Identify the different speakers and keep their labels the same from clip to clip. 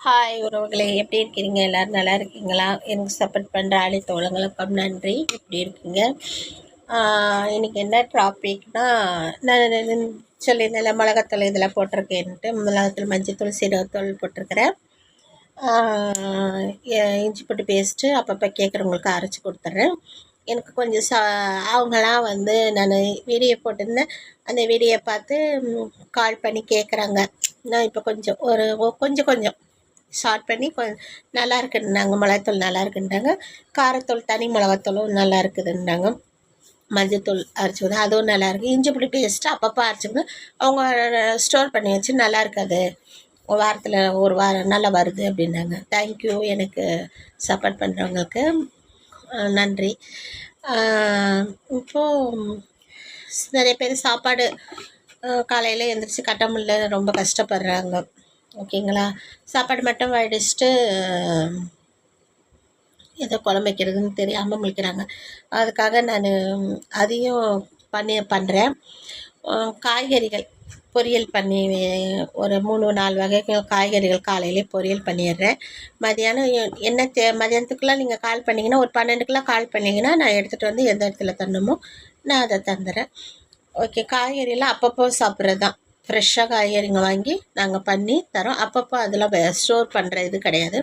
Speaker 1: Hi உறவுகளே. எப்படி இருக்கிறீங்க எல்லோரும் நல்லா இருக்கீங்களா? எனக்கு சப்போர்ட் பண்ணுற அனைத்து உலகளுக்கும் நன்றி. எப்படி இருக்கீங்க? இன்றைக்கி என்ன டாபிக்னால் நான் சொல்லியிருந்தேன் மிளகாத்தூள் இதெல்லாம் போட்டிருக்கேன்ட்டு மிளகாத்தூள் மஞ்சத்தூள் சீரகத்தூள் போட்டிருக்கிறேன். இஞ்சி போட்டு பேஸ்ட்டு அப்பப்போ கேட்குறவங்களுக்கு அரைச்சி கொடுத்துட்றேன். எனக்கு கொஞ்சம் சா அவங்களாம் வந்து நான் வீடியோ போட்டிருந்தேன். அந்த வீடியோ பார்த்து கால் பண்ணி கேட்குறாங்க நான் இப்போ கொஞ்சம் ஒரு கொஞ்சம் கொஞ்சம். ஷார்ட் பண்ணி கொஞ்சம் நல்லா இருக்குன்னாங்க மிளகாத்தூள் நல்லா இருக்குன்றாங்க காரத்தூள் தனி மிளகாத்தூளும் நல்லா இருக்குதுன்றாங்க மஞ்சத்தூள் அரைச்சி அதுவும் நல்லாயிருக்கு இஞ்சி புளி பேஸ்ட்டு அப்பப்போ அரைச்சிங்க அவங்க ஸ்டோர் பண்ணி வச்சு நல்லா இருக்காது வாரத்தில் ஒரு வாரம் நல்லா வருது அப்படின்னாங்க தேங்க்யூ எனக்கு சப்போர்ட் பண்ணுறவங்களுக்கு நன்றி. இப்போது நிறைய பேர் சாப்பாடு காலையில் எழுந்திரிச்சு கட்ட முடியல ரொம்ப கஷ்டப்படுறாங்க. ஓகேங்களா? சாப்பாடு மட்டும் வடிச்சிட்டு எதோ குழம்பு வைக்கிறதுன்னு தெரியாமல் முழிக்கிறாங்க. அதுக்காக நான் அதையும் பண்ணி பண்ணுறேன் காய்கறிகள் பொரியல் பண்ணி ஒரு மூணு நாலு வகைகள் காய்கறிகள் காலையிலே பொரியல் பண்ணிடுறேன். மதியானம் எ- என்ன தே மதியானத்துக்குலாம் நீங்கள் கால் பண்ணிங்கன்னா ஒரு பன்னெண்டுக்குலாம் கால் பண்ணிங்கன்னா நான் எடுத்துகிட்டு வந்து எந்த இடத்துல தரணுமோ நான் அதை தந்துடுறேன். ஓகே காய்கறியெல்லாம் அப்பப்போ சாப்பிட்றது தான் ஃப்ரெஷ்ஷாக காய்கறிங்க வாங்கி நாங்கள் பண்ணி தரோம். அப்பப்போ அதெல்லாம் ஸ்டோர் பண்ணுற இது கிடையாது.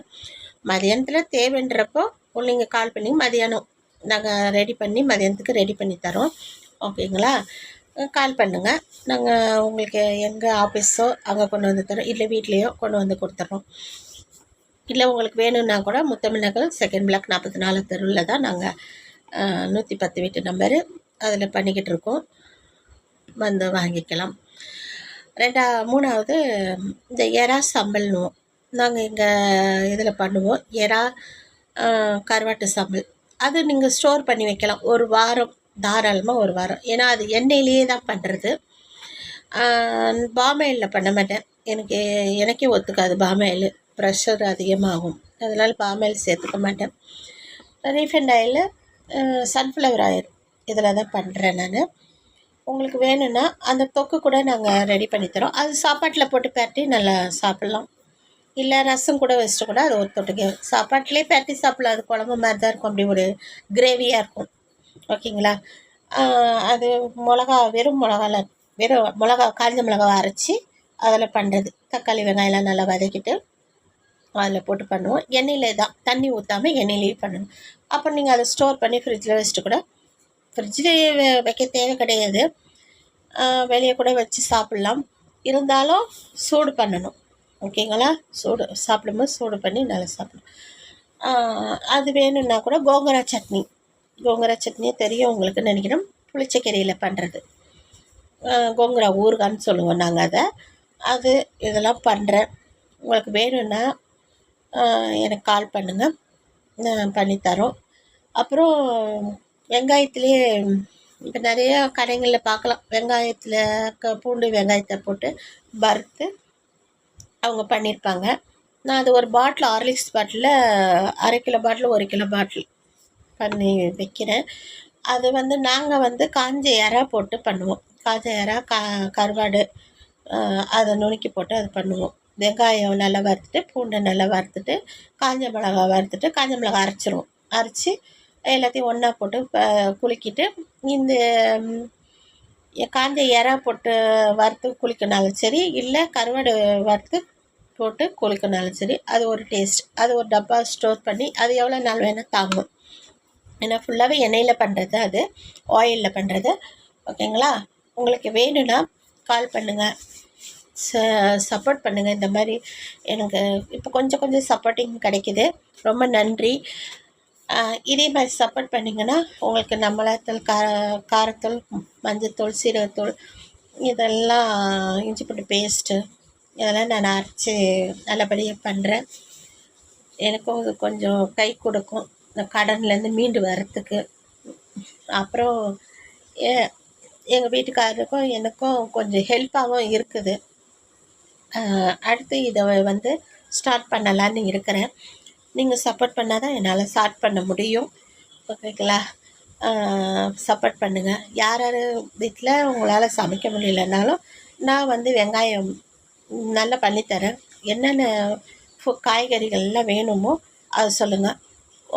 Speaker 1: மதியானத்தில் தேவைன்றப்போ பிள்ளைங்க கால் பண்ணி மதியானம் நாங்கள் ரெடி பண்ணி மதியானத்துக்கு ரெடி பண்ணி தரோம். ஓகேங்களா கால் பண்ணுங்கள் நாங்கள் உங்களுக்கு எங்கே ஆஃபீஸோ அங்கே கொண்டு வந்து தரோம். இல்லை வீட்லேயோ கொண்டு வந்து கொடுத்துட்றோம் இல்லை உங்களுக்கு வேணும்னா கூட முத்தமிழ்நகர் செகண்ட் பிளாக் நாற்பத்தி நாலு தெருவில் தான் நாங்கள் நூற்றி பத்து வீட்டு நம்பரு அதில் பண்ணிக்கிட்டு இருக்கோம். வந்து வாங்கிக்கலாம். ரெண்டா மூணாவது இந்த எறா சம்பல்னுவோம் நாங்கள் எங்கள் இதில் பண்ணுவோம். எறா கருவாட்டு சம்பல். அது நீங்கள் ஸ்டோர் பண்ணி வைக்கலாம். ஒரு வாரம் தாராளமாக ஒரு வாரம். ஏன்னா அது எண்ணெயிலேயே தான் பண்ணுறது பாமாயிலில் பண்ண மாட்டேன். எனக்கு எனக்கே ஒத்துக்காது பாமாயில். ப்ரெஷர் அதிகமாகும். அதனால் பாமாயில் சேர்த்துக்க மாட்டேன். ரீஃபைண்ட் ஆயில் சன்ஃப்ளவர் ஆயில் இதில் தான் பண்ணுறேன் நான். உங்களுக்கு வேணும்னா அந்த தொக்கு கூட நாங்கள் ரெடி பண்ணி தரோம். அது சாப்பாட்டில் போட்டு பரட்டி நல்லா சாப்பிட்லாம். இல்லை ரசம் கூட வச்சுட்டு கூட அது ஒரு தொட்டுக்கு சாப்பாட்டிலே பரட்டி சாப்பிடலாம். அது குழம்பு மாதிரி தான் இருக்கும். அப்படி ஒரு கிரேவியாக இருக்கும். ஓகேங்களா? அது மிளகா வெறும் மிளகால வெறும் மிளகா காய்ஞ்ச மிளகாவை அரைச்சி அதில் பண்ணுறது தக்காளி வெங்காயம்லாம் நல்லா வதக்கிட்டு அதில் போட்டு பண்ணுவோம். எண்ணெயிலே தான் தண்ணி ஊற்றாமல் எண்ணெயிலேயே பண்ணணும். அப்போ நீங்கள் அதை ஸ்டோர் பண்ணி ஃப்ரிட்ஜில் வச்சுட்டு கூட ஃப்ரிட்ஜிலேயே வைக்க தேவை கிடையாது வெளியே கூட வச்சு சாப்பிட்லாம். இருந்தாலும் சூடு பண்ணணும். ஓகேங்களா சூடு சாப்பிடும்போது சூடு பண்ணி நல்லா சாப்பிடணும். அது வேணும்னா கூட கோங்கரா சட்னி. கோங்கரா சட்னியே தெரியும் உங்களுக்கு நினைக்கணும். புளிச்சக்கீரையில் பண்ணுறது கோங்கரா ஊறுகான்னு சொல்லுவோம் நாங்கள் அதை. அது இதெல்லாம் பண்ணுறேன் உங்களுக்கு வேணும்னா எனக்கு கால் பண்ணுங்கள் நான் பண்ணித்தரோம். அப்புறம் வெங்காயத்துலேயே இப்போ நிறைய கடைகளில் பார்க்கலாம் வெங்காயத்தில் க பூண்டு வெங்காயத்தை போட்டு வறுத்து அவங்க பண்ணியிருப்பாங்க நான் அது ஒரு பாட்டில் ஹார்லிக்ஸ் பாட்டிலில் அரை கிலோ பாட்டில் ஒரு கிலோ பாட்டில் பண்ணி வைக்கிறேன். அது வந்து நாங்கள் வந்து காஞ்ச இறா போட்டு பண்ணுவோம். காஞ்ச இறா கா கருவாடு அதை நுணுக்கி போட்டு அது பண்ணுவோம். வெங்காயம் நல்லா வறுத்துட்டு பூண்டை நல்லா வறுத்துட்டு காஞ்ச மிளகா வறுத்துட்டு காஞ்ச மிளகா அரைச்சிருவோம். அரைச்சி எல்லாத்தையும் ஒன்றா போட்டு ப- குலுக்கிட்டு இந்த காஞ்ச இறா போட்டு வறுத்து குளிக்கினாலும் சரி இல்லை கருவாடு வறுத்து போட்டு குளிக்கினாலும் சரி அது ஒரு டேஸ்ட் அது ஒரு டப்பா ஸ்டோர் பண்ணி அது எவ்வளோ நாள் வேணால் தாங்கும். ஏன்னா ஃபுல்லாகவே எண்ணெயில் பண்ணுறது அது ஆயிலில் பண்ணுறது ஓகேங்களா உங்களுக்கு வேணும்னா கால் பண்ணுங்கள் ச சப்போர்ட் பண்ணுங்கள் இந்த மாதிரி எனக்கு இப்போ கொஞ்சம் கொஞ்சம் சப்போர்ட்டிங் கிடைக்குது. ரொம்ப நன்றி. இதே மாதிரி சப்போர்ட் பண்ணிங்கன்னா உங்களுக்கு நம்மளத்தூள் கார காரத்தூள் மஞ்சத்தூள் சீரகத்தூள் இதெல்லாம் இஞ்சி பூண்டு பேஸ்ட்டு இதெல்லாம் நான் அரைச்சி நல்லபடியாக பண்ணுறேன் எனக்கும் இது கொஞ்சம் கை கொடுக்கும். இந்த கடன்லேருந்து மீண்டு வரத்துக்கு அப்புறம் எங்கள் வீட்டுக்காரருக்கும் எனக்கும் கொஞ்சம் ஹெல்ப்பாகவும் இருக்குது. அடுத்து இதை வந்து ஸ்டார்ட் பண்ணலான்னு இருக்கிறேன். நீங்கள் சப்போர்ட் பண்ணால் தான் என்னால் ஸ்டார்ட் பண்ண முடியும். ஓகேங்களா சப்போர்ட் பண்ணுங்கள் யார் யார் வீட்டில் உங்களால் சமைக்க முடியலனாலும் நான் வந்து வெங்காயம் நல்லா பண்ணித்தரேன். என்னென்ன ஃபு- காய்கறிகள்லாம் வேணுமோ அது சொல்லுங்கள்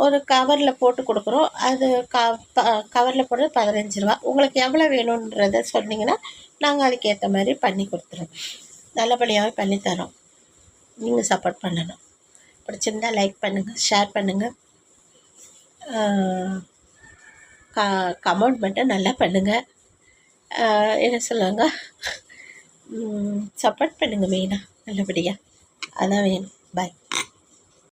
Speaker 1: ஒரு கவரில் போட்டு கொடுக்குறோம். அது க ப கவரில் போடுறது பதினஞ்சு ரூபா. உங்களுக்கு எவ்வளோ வேணுன்றத சொன்னீங்கன்னா நாங்கள் அதுக்கேற்ற மாதிரி பண்ணி கொடுத்துருவோம். நல்லபடியாகவே பண்ணித்தரோம். நீங்கள் சப்போர்ட் பண்ணணும். பிடிச்சிருந்தால் லைக் பண்ணுங்கள் ஷேர் பண்ணுங்கள் க கமெண்ட் மட்டும் நல்லா பண்ணுங்கள் என்ன சொல்லுவாங்க? சப்போர்ட் பண்ணுங்கள் மெயினாக நல்லபடியாக அதான் வேணும். பாய்